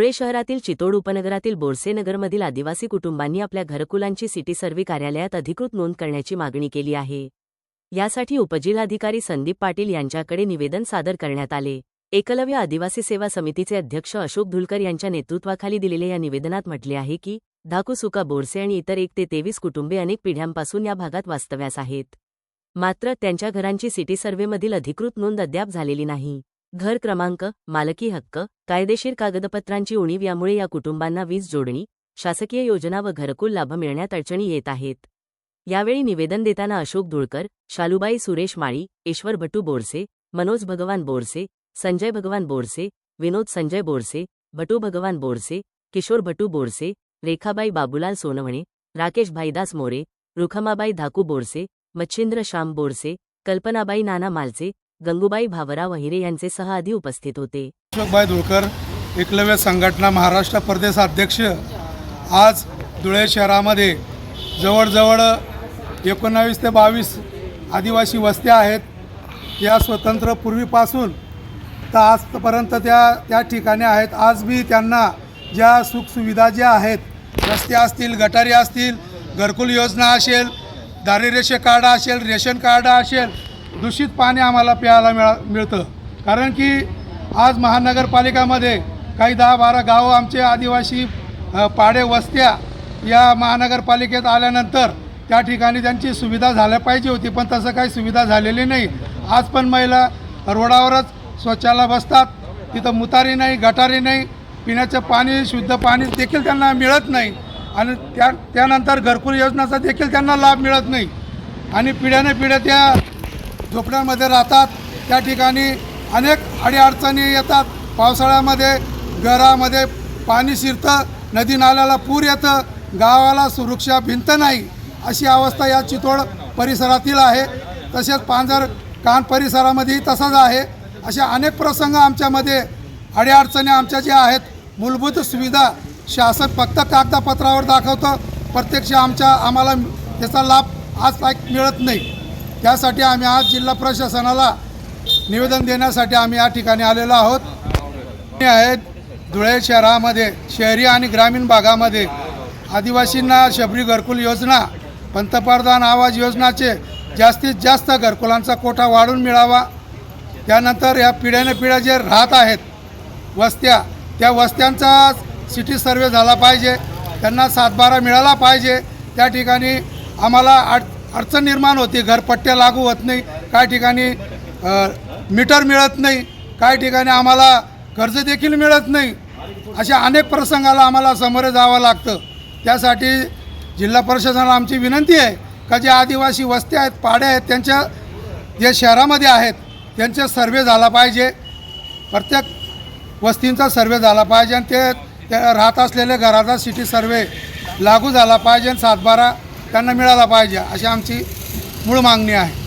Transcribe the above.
धुळे शहरातील चितोड उपनगरातील बोरसेनगरमधील आदिवासी कुटुंबांनी आपल्या घरकुलांची सिटी सर्व्हे कार्यालयात अधिकृत नोंद करण्याची मागणी केली आहे. यासाठी उपजिल्हाधिकारी संदीप पाटील यांच्याकडे निवेदन सादर करण्यात आले. एकलव्य आदिवासी सेवा समितीचे अध्यक्ष अशोक धुलकर यांच्या नेतृत्वाखाली दिलेल्या या निवेदनात म्हटले आहे की धाकुसुका बोरसे आणि इतर एक ते तेवीस कुटुंबे अनेक पिढ्यांपासून या भागात वास्तव्यास आहेत. मात्र त्यांच्या घरांची सिटी सर्व्हेमधील अधिकृत नोंद अद्याप झालेली नाही. घर क्रमांक मालकी हक्क कायदेशीर कागदपत्रांची उणीव यामुळे या कुटुंबांना वीज जोडणी शासकीय योजना व घरकुल लाभ मिळण्यात अडचणी येत आहेत. यावेळी निवेदन देताना अशोक धुळकर शालुबाई सुरेश माळी ईश्वर भटू बोरसे मनोज भगवान बोरसे संजय भगवान बोरसे विनोद संजय बोरसे भटू भगवान बोरसे किशोर भटू बोरसे रेखाबाई बाबूलाल सोनवणे राकेश भाईदास मोरे रुखमाबाई धाकू बोरसे मच्छिंद्र श्याम बोरसे कल्पनाबाई नाना मालचे गंगूबाई भावराव अहिरे यांचे सह आधी उपस्थित होते. अशोकबाई धुळकर एकलव्य संघटना महाराष्ट्र प्रदेश अध्यक्ष आज धुळे शहरामध्ये जवळजवळ एकोणावीस ते बावीस आदिवासी वस्त्या आहेत. या स्वतंत्र पूर्वीपासून तर आजपर्यंत त्या त्या ठिकाणी आहेत. आज बी त्यांना ज्या सुखसुविधा ज्या आहेत रस्ते असतील गटारी असतील घरकुल योजना असेल दारिद्र्य कार्ड असेल रेशन कार्ड असेल दूषित पाणी आम्हाला प्यायला मिळा मिळतं. कारण की आज महानगरपालिकामध्ये काही दहा बारा गावं आमचे आदिवासी पाडे वस्त्या या महानगरपालिकेत आल्यानंतर त्या ठिकाणी त्यांची सुविधा झाल्या पाहिजे होती पण तसं काही सुविधा झालेली नाही. आज पण महिला रोडावरच स्वच्छाला बसतात. तिथं मुतारी नाही गटारी नाही. पिण्याचं पाणी शुद्ध पाणी देखील त्यांना मिळत नाही. आणि त्या त्यानंतर घरकुल योजनाचा देखील त्यांना लाभ मिळत नाही. आणि पिढ्याने पिढ्या त्या झोपड्यांमध्ये राहतात. त्या ठिकाणी अनेक अडीअडचणी येतात. पावसाळ्यामध्ये घरामध्ये पाणी शिरतं नदी नाल्याला पूर येतं गावाला सुरक्षा भिंत नाही अशी अवस्था या चितोड परिसरातील आहे. तसेच पांजर कान परिसरामध्येही तसाच आहे. अशा अनेक प्रसंग आमच्यामध्ये अडीअडचणी आमच्या ज्या आहेत मूलभूत सुविधा शासन फक्त कागदपत्रावर दाखवतं. प्रत्यक्ष आमच्या आम्हाला त्याचा लाभ आज ताईक मिळत नाही. त्यासाठी आम्ही आज जिल्हा प्रशासनाला निवेदन देण्यासाठी आम्ही या ठिकाणी आलेलो आहोत. हे आहेत धुळे शहरामध्ये शहरी आणि ग्रामीण भागामध्ये. आदिवासींना शबरी घरकुल योजना पंतप्रधान आवाज योजनाचे जास्तीत जास्त घरकुलांचा कोटा वाढून मिळावा. त्यानंतर या पिढ्याने पिढ्या जे राहत आहेत वस्त्या त्या वस्त्यांचा सिटी सर्वे झाला पाहिजे. त्यांना सातबारा मिळाला पाहिजे. त्या ठिकाणी आम्हाला आठ अडचण निर्माण होती. घरपट्ट्या लागू होत नाही. काही ठिकाणी मीटर मिळत नाही. काही ठिकाणी आम्हाला कर्ज देखील मिळत नाही. अशा अनेक प्रसंगाला आम्हाला सामोरे जावं लागतं. त्यासाठी जिल्हा प्रशासनाला आमची विनंती आहे का जे आदिवासी वस्त्या आहेत पाड्या आहेत त्यांच्या जे शहरामध्ये आहेत त्यांचा सर्वे झाला पाहिजे. प्रत्येक वस्तींचा सर्वे झाला पाहिजे आणि ते राहत असलेल्या घराचा सिटी सर्वे लागू झाला पाहिजे सातबारा त्यांना मिळाला पाहिजे अशी आमची मूळ मागणी आहे.